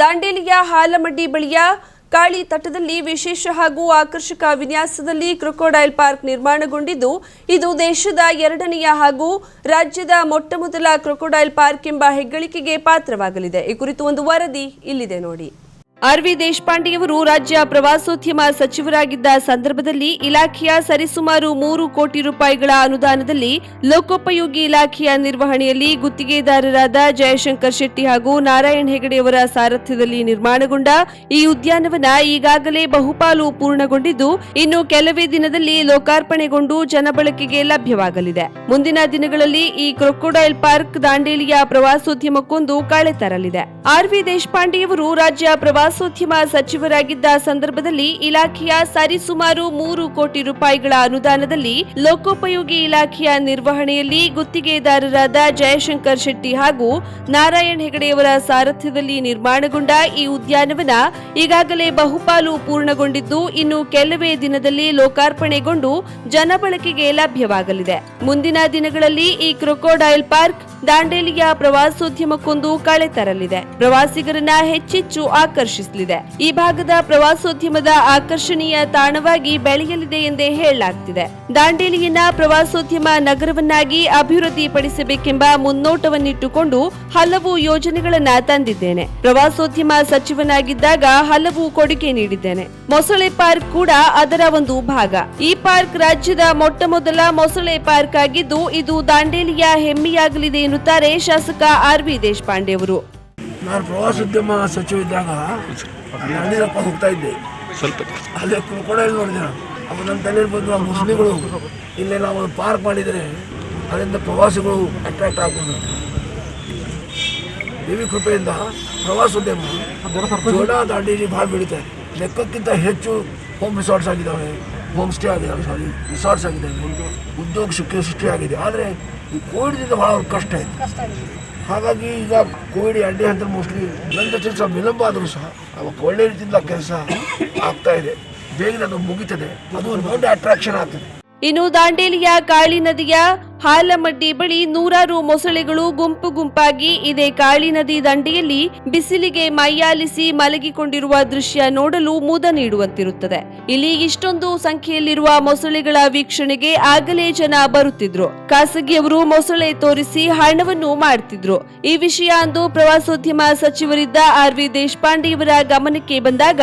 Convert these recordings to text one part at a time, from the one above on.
ದಾಂಡೇಲಿಯ ಹಾಲಮಡ್ಡಿ ಬಳಿಯ ಕಾಳಿ ತಟದಲ್ಲಿ ವಿಶೇಷ ಹಾಗೂ ಆಕರ್ಷಕ ವಿನ್ಯಾಸದಲ್ಲಿ ಕ್ರೊಕೊಡೈಲ್ ಪಾರ್ಕ್ ನಿರ್ಮಾಣಗೊಂಡಿದ್ದು, ಇದು ದೇಶದ ಎರಡನೆಯ ಹಾಗೂ ರಾಜ್ಯದ ಮೊಟ್ಟಮೊದಲ ಕ್ರೊಕೊಡೈಲ್ ಪಾರ್ಕ್ ಎಂಬ ಹೆಗ್ಗಳಿಕೆಗೆ ಪಾತ್ರವಾಗಲಿದೆ. ಈ ಕುರಿತು ಒಂದು ವರದಿ ಇಲ್ಲಿದೆ ನೋಡಿ. ಆರ್ ವಿ ದೇಶಪಾಂಡೆಯವರು ರಾಜ್ಯ ಪ್ರವಾಸೋದ್ಯಮ ಸಚಿವರಾಗಿದ್ದ ಸಂದರ್ಭದಲ್ಲಿ ಇಲಾಖೆಯ ಸರಿಸುಮಾರು ಮೂರು ಕೋಟಿ ರೂಪಾಯಿಗಳ ಅನುದಾನದಲ್ಲಿ ಲೋಕೋಪಯೋಗಿ ಇಲಾಖೆಯ ನಿರ್ವಹಣೆಯಲ್ಲಿ ಗುತ್ತಿಗೆದಾರರಾದ ಜಯಶಂಕರ್ ಶೆಟ್ಟಿ ಹಾಗೂ ನಾರಾಯಣ್ ಹೆಗಡೆಯವರ ಸಾರಥ್ಯದಲ್ಲಿ ನಿರ್ಮಾಣಗೊಂಡ ಈ ಉದ್ಯಾನವನ ಈಗಾಗಲೇ ಬಹುಪಾಲು ಪೂರ್ಣಗೊಂಡಿದ್ದು, ಇನ್ನು ಕೆಲವೇ ದಿನದಲ್ಲಿ ಲೋಕಾರ್ಪಣೆಗೊಂಡು ಜನಬಳಕೆಗೆ ಲಭ್ಯವಾಗಲಿದೆ. ಮುಂದಿನ ದಿನಗಳಲ್ಲಿ ಈ ಕ್ರೊಕೊಡೈಲ್ ಪಾರ್ಕ್ ದಾಂಡೇಲಿಯ ಪ್ರವಾಸೋದ್ಯಮಕ್ಕೊಂದು ಕಳೆ ತರಲಿದೆ. ಆರ್ ವಿ ದೇಶಪಾಂಡೆಯವರು ರಾಜ್ಯ ಪ್ರವಾಸೋದ್ಯಮ ಸಚಿವರಾಗಿದ್ದ ಸಂದರ್ಭದಲ್ಲಿ ಇಲಾಖೆಯ ಸರಿಸುಮಾರು ಮೂರು ಕೋಟಿ ರೂಪಾಯಿಗಳ ಅನುದಾನದಲ್ಲಿ ಲೋಕೋಪಯೋಗಿ ಇಲಾಖೆಯ ನಿರ್ವಹಣೆಯಲ್ಲಿ ಗುತ್ತಿಗೆದಾರರಾದ ಜಯಶಂಕರ್ ಶೆಟ್ಟಿ ಹಾಗೂ ನಾರಾಯಣ್ ಹೆಗಡೆಯವರ ಸಾರಥ್ಯದಲ್ಲಿ ನಿರ್ಮಾಣಗೊಂಡ ಈ ಉದ್ಯಾನವನ ಈಗಾಗಲೇ ಬಹುಪಾಲು ಪೂರ್ಣಗೊಂಡಿದ್ದು ಇನ್ನು ಕೆಲವೇ ದಿನದಲ್ಲಿ ಲೋಕಾರ್ಪಣೆಗೊಂಡು ಜನಬಳಕೆಗೆ ಲಭ್ಯವಾಗಲಿದೆ. ಮುಂದಿನ ದಿನಗಳಲ್ಲಿ ಈ ಕ್ರೊಕೊಡೈಲ್ ಪಾರ್ಕ್ ದಾಂಡೇಲಿಯ ಪ್ರವಾಸೋದ್ಯಮಕ್ಕೊಂದು ಕಳೆ ತರಲಿದೆ. ಪ್ರವಾಸಿಗರನ್ನ ಹೆಚ್ಚೆಚ್ಚು ಆಕರ್ಷಿಸಲಿದೆ. ಈ ಭಾಗದ ಪ್ರವಾಸೋದ್ಯಮದ ಆಕರ್ಷಣೀಯ ತಾಣವಾಗಿ ಬೆಳೆಯಲಿದೆ ಎಂದೇ ಹೇಳಲಾಗ್ತಿದೆ. ದಾಂಡೇಲಿಯನ್ನ ಪ್ರವಾಸೋದ್ಯಮ ನಗರವನ್ನಾಗಿ ಅಭಿವೃದ್ಧಿಪಡಿಸಬೇಕೆಂಬ ಮುನ್ನೋಟವನ್ನಿಟ್ಟುಕೊಂಡು ಹಲವು ಯೋಜನೆಗಳನ್ನ ತಂದಿದ್ದೇನೆ. ಪ್ರವಾಸೋದ್ಯಮ ಸಚಿವನಾಗಿದ್ದಾಗ ಹಲವು ಕೊಡುಗೆ ನೀಡಿದ್ದೇನೆ. ಮೊಸಳೆ ಪಾರ್ಕ್ ಕೂಡ ಅದರ ಒಂದು ಭಾಗ. ಈ ಪಾರ್ಕ್ ರಾಜ್ಯದ ಮೊಟ್ಟ ಮೊದಲ ಮೊಸಳೆ ಪಾರ್ಕ್ ಆಗಿದ್ದು, ಇದು ದಾಂಡೇಲಿಯ ಹೆಮ್ಮೆಯಾಗಲಿದೆ ಎನ್ನುತ್ತಾರೆ ಶಾಸಕ ಆರ್ ವಿ ದೇಶಪಾಂಡೆ ಅವರು ನಾನು ಪ್ರವಾಸೋದ್ಯಮ ಸಚಿವ ಇದ್ದಾಗ ಯಡಿಯೂರಪ್ಪ ಹೋಗ್ತಾ ಇದ್ದೆ. ಸ್ವಲ್ಪ ಅಲ್ಲೇ ಕ್ರೊಕೊಡೈಲ್ ನೋಡಿದೆ ನಾನು. ಅವಾಗ ನನ್ನ ತಲೆಯಲ್ಲಿ ಬಂದು ಆ ಮುಸ್ಲಿಗಳು ಇಲ್ಲೇ ನಾವು ಒಂದು ಪಾರ್ಕ್ ಮಾಡಿದರೆ ಅದರಿಂದ ಪ್ರವಾಸಿಗಳು ಅಟ್ರಾಕ್ಟ್ ಆಗ್ಬೋದು. ದೇವಿ ಕೃಪೆಯಿಂದ ಪ್ರವಾಸೋದ್ಯಮ ಜೋಡ ದಾಂಡೇಲಿ ಭಾಳ ಬೆಳೀತಾ ಇದೆ ಲೆಕ್ಕಕ್ಕಿಂತ ಹೆಚ್ಚು ಹೋಮ್ ರಿಸಾರ್ಟ್ಸ್ ಆಗಿದ್ದಾವೆ. ಹೋಮ್ ಸ್ಟೇ ಆಗಿದ್ದಾವೆ ಸಾರಿ ರಿಸಾರ್ಟ್ಸ್ ಆಗಿದ್ದಾವೆ ಉದ್ಯೋಗ ಸೃಷ್ಟಿಯಾಗಿದೆ. ಸೃಷ್ಟಿ ಆಗಿದೆ ಆದರೆ ಈ ಕೋವಿಡ್ದಿಂದ ಭಾಳ ಅವ್ರಿಗೆ ಕಷ್ಟ ಆಯಿತು. ಹಾಗಾಗಿ ಈಗ ಕೋವಿಡ್ ಎರಡನೇ ಹಂತ ಮೋಸ್ಟ್ಲಿ ನಂತರ ಸ್ವಲ್ಪ ವಿಳಂಬ ಆದರೂ ಸಹ ಅವಾಗ ಒಳ್ಳೆ ರೀತಿಯಿಂದ ಕೆಲಸ ಆಗ್ತಾ ಇದೆ. ಬೇಗ ಅದು ಮುಗಿತದೆ. ಅದು ಒಂದು ದೊಡ್ಡ ಅಟ್ರಾಕ್ಷನ್ ಆಗ್ತದೆ. ಇನ್ನು ದಾಂಡೇಲಿಯ ಕಾಳಿ ನದಿಯ ಹಾಲಮಡ್ಡಿ ಬಳಿ ನೂರಾರು ಮೊಸಳೆಗಳು ಗುಂಪು ಗುಂಪಾಗಿ ಇದೇ ಕಾಳಿ ನದಿ ದಂಡೆಯಲ್ಲಿ ಬಿಸಿಲಿಗೆ ಮೈಯಾಲಿಸಿ ಮಲಗಿಕೊಂಡಿರುವ ದೃಶ್ಯ ನೋಡಲು ಮುದ ನೀಡುವಂತಿರುತ್ತದೆ. ಇಲ್ಲಿ ಇಷ್ಟೊಂದು ಸಂಖ್ಯೆಯಲ್ಲಿರುವ ಮೊಸಳೆಗಳ ವೀಕ್ಷಣೆಗೆ ಆಗಲೇ ಜನ ಬರುತ್ತಿದ್ರು. ಖಾಸಗಿಯವರು ಮೊಸಳೆ ತೋರಿಸಿ ಹಣವನ್ನು ಮಾಡ್ತಿದ್ರು. ಈ ವಿಷಯ ಅಂದು ಪ್ರವಾಸೋದ್ಯಮ ಸಚಿವರಿದ್ದ ಆರ್ ವಿ ದೇಶಪಾಂಡೆಯವರ ಗಮನಕ್ಕೆ ಬಂದಾಗ,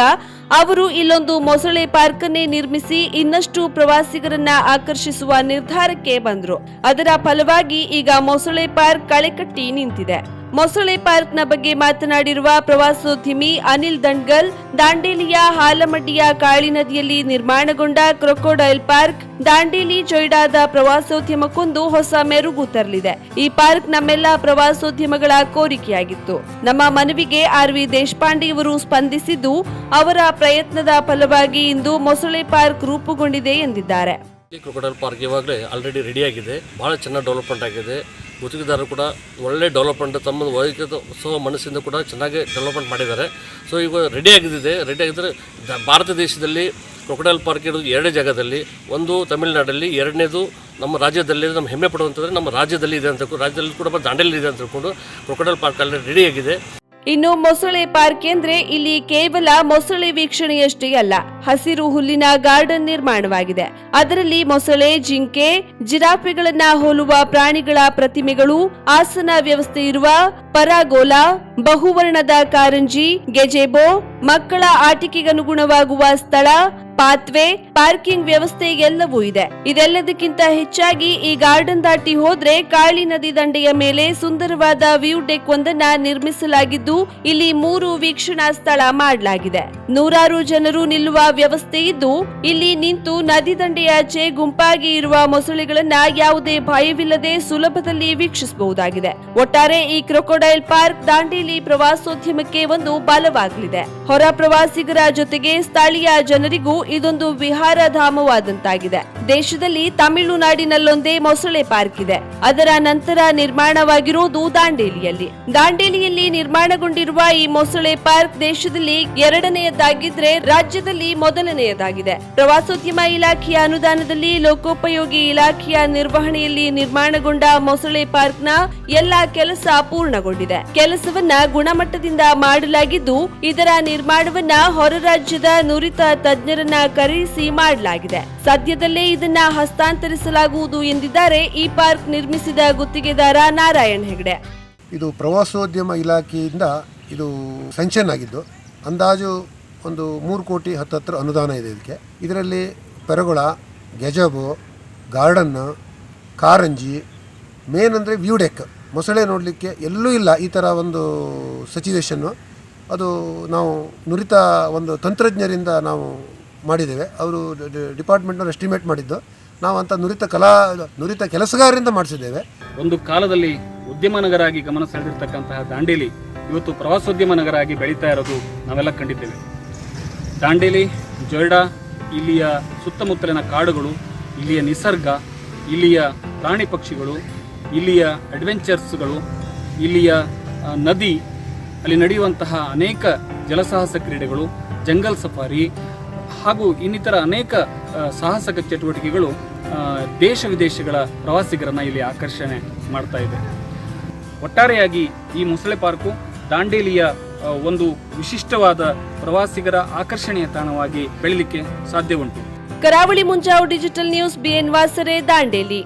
ಅವರು ಇಲ್ಲೊಂದು ಮೊಸಳೆ ಪಾರ್ಕ್ ಅನ್ನೇ ನಿರ್ಮಿಸಿ ಇನ್ನಷ್ಟು ಪ್ರವಾಸಿಗರನ್ನ ಆಕರ್ಷಿಸುವ ನಿರ್ಧಾರಕ್ಕೆ ಬಂದ್ರು. ಅದರ ಫಲವಾಗಿ ಈಗ ಮೊಸಳೆ ಪಾರ್ಕ್ ಕಳೆಕಟ್ಟಿ ನಿಂತಿದೆ. ಮೊಸಳೆ ಪಾರ್ಕ್ನ ಬಗ್ಗೆ ಮಾತನಾಡಿರುವ ಪ್ರವಾಸೋದ್ಯಮಿ ಅನಿಲ್ ದಂಡ್ಗಲ್, ದಾಂಡೇಲಿಯ ಹಾಲಮಡ್ಡಿಯ ಕಾಳಿ ನದಿಯಲ್ಲಿ ನಿರ್ಮಾಣಗೊಂಡ ಕ್ರೊಕೊಡೈಲ್ ಪಾರ್ಕ್, ದಾಂಡೇಲಿ ಜೊಯ್ಡಾದ ಪ್ರವಾಸೋದ್ಯಮಕ್ಕೊಂದು ಹೊಸ ಮೆರುಗು ತರಲಿದೆ. ಈ ಪಾರ್ಕ್ ನಮ್ಮೆಲ್ಲ ಪ್ರವಾಸೋದ್ಯಮಗಳ ಕೋರಿಕೆಯಾಗಿತ್ತು. ನಮ್ಮ ಮನವಿಗೆ ಆರ್ ವಿ ದೇಶಪಾಂಡೆಯವರು ಸ್ಪಂದಿಸಿದ್ದು, ಅವರ ಪ್ರಯತ್ನದ ಫಲವಾಗಿ ಇಂದು ಮೊಸಳೆ ಪಾರ್ಕ್ ರೂಪುಗೊಂಡಿದೆ ಎಂದಿದ್ದಾರೆ. ಕ್ರೊಕೊಡೈಲ್ ಪಾರ್ಕ್ ಇವಾಗಲೇ ಆಲ್ರೆಡಿ ರೆಡಿಯಾಗಿದೆ ಭಾಳ ಚೆನ್ನಾಗಿ ಡೆವಲಪ್ಮೆಂಟ್ ಆಗಿದೆ. ಗುತ್ತಿಗೆದಾರರು ಕೂಡ ಒಳ್ಳೆ ಡೆವಲಪ್ಮೆಂಟ್ ತಮ್ಮ ವೈಯಕ್ತಿಕ ಸಹ ಮನಸ್ಸಿಂದ ಕೂಡ ಚೆನ್ನಾಗಿ ಡೆವಲಪ್ಮೆಂಟ್ ಮಾಡಿದ್ದಾರೆ. ಸೊ ಈಗ ರೆಡಿ ಆಗಿದೆ ರೆಡಿ ಆಗಿದ್ದರೆ ಭಾರತ ದೇಶದಲ್ಲಿ ಕ್ರೊಕೊಡೈಲ್ ಪಾರ್ಕ್ ಇರೋದು ಎರಡೇ ಜಾಗದಲ್ಲಿ. ಒಂದು ತಮಿಳುನಾಡಲ್ಲಿ, ಎರಡನೇದು ನಮ್ಮ ರಾಜ್ಯದಲ್ಲಿ, ನಮ್ಮ ಹೆಮ್ಮೆ ಪಡುವಂಥದ್ದು ನಮ್ಮ ರಾಜ್ಯದಲ್ಲಿ ಇದೆ ಅಂತ ರಾಜ್ಯದಲ್ಲಿ ಕೂಡ ದಾಂಡೇಲಿ ಇದೆ ಅಂತ ತಿಳ್ಕೊಂಡು ಕ್ರೊಕೊಡೈಲ್ ಪಾರ್ಕ್ ಅಲ್ಲಿ ರೆಡಿಯಾಗಿದೆ ಇನ್ನು ಮೊಸಳೆ ಪಾರ್ಕ್ ಎಂದ್ರೆ ಇಲ್ಲಿ ಕೇವಲ ಮೊಸಳೆ ವೀಕ್ಷಣೆಯಷ್ಟೇ ಅಲ್ಲ, ಹಸಿರು ಹುಲ್ಲಿನ ಗಾರ್ಡನ್ ನಿರ್ಮಾಣವಾಗಿದೆ. ಅದರಲ್ಲಿ ಮೊಸಳೆ, ಜಿಂಕೆ, ಜಿರಾಫೆಗಳನ್ನ ಹೋಲುವ ಪ್ರಾಣಿಗಳ ಪ್ರತಿಮೆಗಳು, ಆಸನ ವ್ಯವಸ್ಥೆ ಇರುವ ಪರಾಗೋಲಾ, ಬಹುವರ್ಣದ ಕಾರಂಜಿ, ಗೆಜೆಬೋ, ಮಕ್ಕಳ ಆಟಿಕೆಗನುಗುಣವಾಗುವ ಸ್ಥಳ ಪಾತ್ವೆ, ಪಾರ್ಕಿಂಗ್ ವ್ಯವಸ್ಥೆ ಎಲ್ಲವೂ ಇದೆ. ಇದೆಲ್ಲದಕ್ಕಿಂತ ಹೆಚ್ಚಾಗಿ ಈ ಗಾರ್ಡನ್ ದಾಟಿ ಹೋದ್ರೆ ಕಾಳಿ ನದಿ ದಂಡೆಯ ಮೇಲೆ ಸುಂದರವಾದ ವ್ಯೂ ಡೆಕ್ ಒಂದನ್ನ ನಿರ್ಮಿಸಲಾಗಿದ್ದು ಇಲ್ಲಿ ಮೂರು ವೀಕ್ಷಣಾ ಸ್ಥಳ ಮಾಡಲಾಗಿದೆ. ನೂರಾರು ಜನರು ನಿಲ್ಲುವ ವ್ಯವಸ್ಥೆ ಇದ್ದು, ಇಲ್ಲಿ ನಿಂತು ನದಿ ದಂಡೆಯಾಚೆ ಗುಂಪಾಗಿ ಇರುವ ಮೊಸಳೆಗಳನ್ನ ಯಾವುದೇ ಭಯವಿಲ್ಲದೆ ಸುಲಭದಲ್ಲಿ ವೀಕ್ಷಿಸಬಹುದಾಗಿದೆ. ಒಟ್ಟಾರೆ ಈ ಕ್ರೊಕೊಡೈಲ್ ಪಾರ್ಕ್ ದಾಂಡೇಲಿ ಪ್ರವಾಸೋದ್ಯಮಕ್ಕೆ ಒಂದು ಬಲವಾಗಲಿದೆ. ಹೊರ ಪ್ರವಾಸಿಗರ ಜೊತೆಗೆ ಸ್ಥಳೀಯ ಜನರಿಗೂ ಇದೊಂದು ವಿಹಾರ ಧಾಮವಾದಂತಾಗಿದೆ ದೇಶದಲ್ಲಿ ತಮಿಳುನಾಡಿನಲ್ಲೊಂದೇ ಮೊಸಳೆ ಪಾರ್ಕ್ ಇದೆ. ಅದರ ನಂತರ ನಿರ್ಮಾಣವಾಗಿರುವುದು ದಾಂಡೇಲಿಯಲ್ಲಿ ದಾಂಡೇಲಿಯಲ್ಲಿ ನಿರ್ಮಾಣಗೊಂಡಿರುವ ಈ ಮೊಸಳೆ ಪಾರ್ಕ್ ದೇಶದಲ್ಲಿ ಎರಡನೆಯದಾಗಿದ್ರೆ ರಾಜ್ಯದಲ್ಲಿ ಮೊದಲನೆಯದಾಗಿದೆ. ಪ್ರವಾಸೋದ್ಯಮ ಇಲಾಖೆಯ ಅನುದಾನದಲ್ಲಿ ಲೋಕೋಪಯೋಗಿ ಇಲಾಖೆಯ ನಿರ್ವಹಣೆಯಲ್ಲಿ ನಿರ್ಮಾಣಗೊಂಡ ಮೊಸಳೆ ಪಾರ್ಕ್ನ ಎಲ್ಲಾ ಕೆಲಸ ಪೂರ್ಣಗೊಂಡಿದೆ. ಕೆಲಸವನ್ನ ಗುಣಮಟ್ಟದಿಂದ ಮಾಡಲಾಗಿದ್ದು, ಇದರ ನಿರ್ಮಾಣವನ್ನ ಹೊರ ರಾಜ್ಯದ ನುರಿತ ತಜ್ಞರನ್ನ ಕರೆಯಿಸಿ ಮಾಡಲಾಗಿದೆ. ಸದ್ಯದಲ್ಲೇ ಇದನ್ನ ಹಸ್ತಾಂತರಿಸಲಾಗುವುದು ಎಂದಿದ್ದಾರೆ ಈ ಪಾರ್ಕ್ ನಿರ್ಮಿಸಿದ ಗುತ್ತಿಗೆದಾರ ನಾರಾಯಣ್ ಹೆಗಡೆ. ಇದು ಪ್ರವಾಸೋದ್ಯಮ ಇಲಾಖೆಯಿಂದ ಇದು ಸ್ಯಾಂಕ್ಷನ್ ಆಗಿದ್ದು, ಅಂದಾಜು ಒಂದು ಮೂರು ಕೋಟಿ ಹತ್ತತ್ರ ಅನುದಾನ ಇದೆ ಇದಕ್ಕೆ. ಇದರಲ್ಲಿ ಪೆರಗೊಳ, ಗೆಜಬು ಗಾರ್ಡನ್ನು ಕಾರಂಜಿ ಮೇನ್ ಅಂದರೆ ವ್ಯೂ ಡೆಕ್ ಮೊಸಳೆ ನೋಡಲಿಕ್ಕೆ ಎಲ್ಲೂ ಇಲ್ಲ ಈ ಥರ ಒಂದು ಸಚಿವೇಶನ್ನು ಅದು ನಾವು ನುರಿತ ಒಂದು ತಂತ್ರಜ್ಞರಿಂದ ನಾವು ಮಾಡಿದ್ದೇವೆ. ಅವರು ಡಿಪಾರ್ಟ್ಮೆಂಟ್ನವ್ರು ಎಸ್ಟಿಮೇಟ್ ಮಾಡಿದ್ದು. ನಾವು ಅಂತ ನುರಿತ ಕಲಾ, ನುರಿತ ಕೆಲಸಗಾರರಿಂದ ಮಾಡಿಸಿದ್ದೇವೆ. ಒಂದು ಕಾಲದಲ್ಲಿ ಉದ್ಯಮ ನಗರ ಆಗಿ ಗಮನ ಸೆಳೆದಿರ್ತಕ್ಕಂತಹ ದಾಂಡೇಲಿ ಇವತ್ತು ಪ್ರವಾಸೋದ್ಯಮ ನಗರ ಆಗಿ ಬೆಳೀತಾ ಇರೋದು ನಾವೆಲ್ಲ ಕಂಡಿದ್ದೇವೆ. ದಾಂಡೇಲಿ, ಜೊಯ್ಡಾ, ಇಲ್ಲಿಯ ಸುತ್ತಮುತ್ತಲಿನ ಕಾಡುಗಳು, ಇಲ್ಲಿಯ ನಿಸರ್ಗ, ಇಲ್ಲಿಯ ಪ್ರಾಣಿ ಪಕ್ಷಿಗಳು, ಇಲ್ಲಿಯ ಅಡ್ವೆಂಚರ್ಸ್ಗಳು, ಇಲ್ಲಿಯ ನದಿ, ಅಲ್ಲಿ ನಡೆಯುವಂತಹ ಅನೇಕ ಜಲಸಾಹಸ ಕ್ರೀಡೆಗಳು, ಜಂಗಲ್ ಸಫಾರಿ ಹಾಗೂ ಇನ್ನಿತರ ಅನೇಕ ಸಾಹಸಕ ಚಟುವಟಿಕೆಗಳು ದೇಶ ವಿದೇಶಗಳ ಪ್ರವಾಸಿಗರನ್ನ ಇಲ್ಲಿ ಆಕರ್ಷಣೆ ಮಾಡ್ತಾ ಇದೆ. ಒಟ್ಟಾರೆಯಾಗಿ ಈ ಮೊಸಳೆ ಪಾರ್ಕು ದಾಂಡೇಲಿಯ ಒಂದು ವಿಶಿಷ್ಟವಾದ ಪ್ರವಾಸಿಗರ ಆಕರ್ಷಣೆಯ ತಾಣವಾಗಿ ಬೆಳೀಲಿಕ್ಕೆ ಸಾಧ್ಯ ಉಂಟು ಕರಾವಳಿ ಮುಂಜಾವು digital news BN Vasare Dandeli.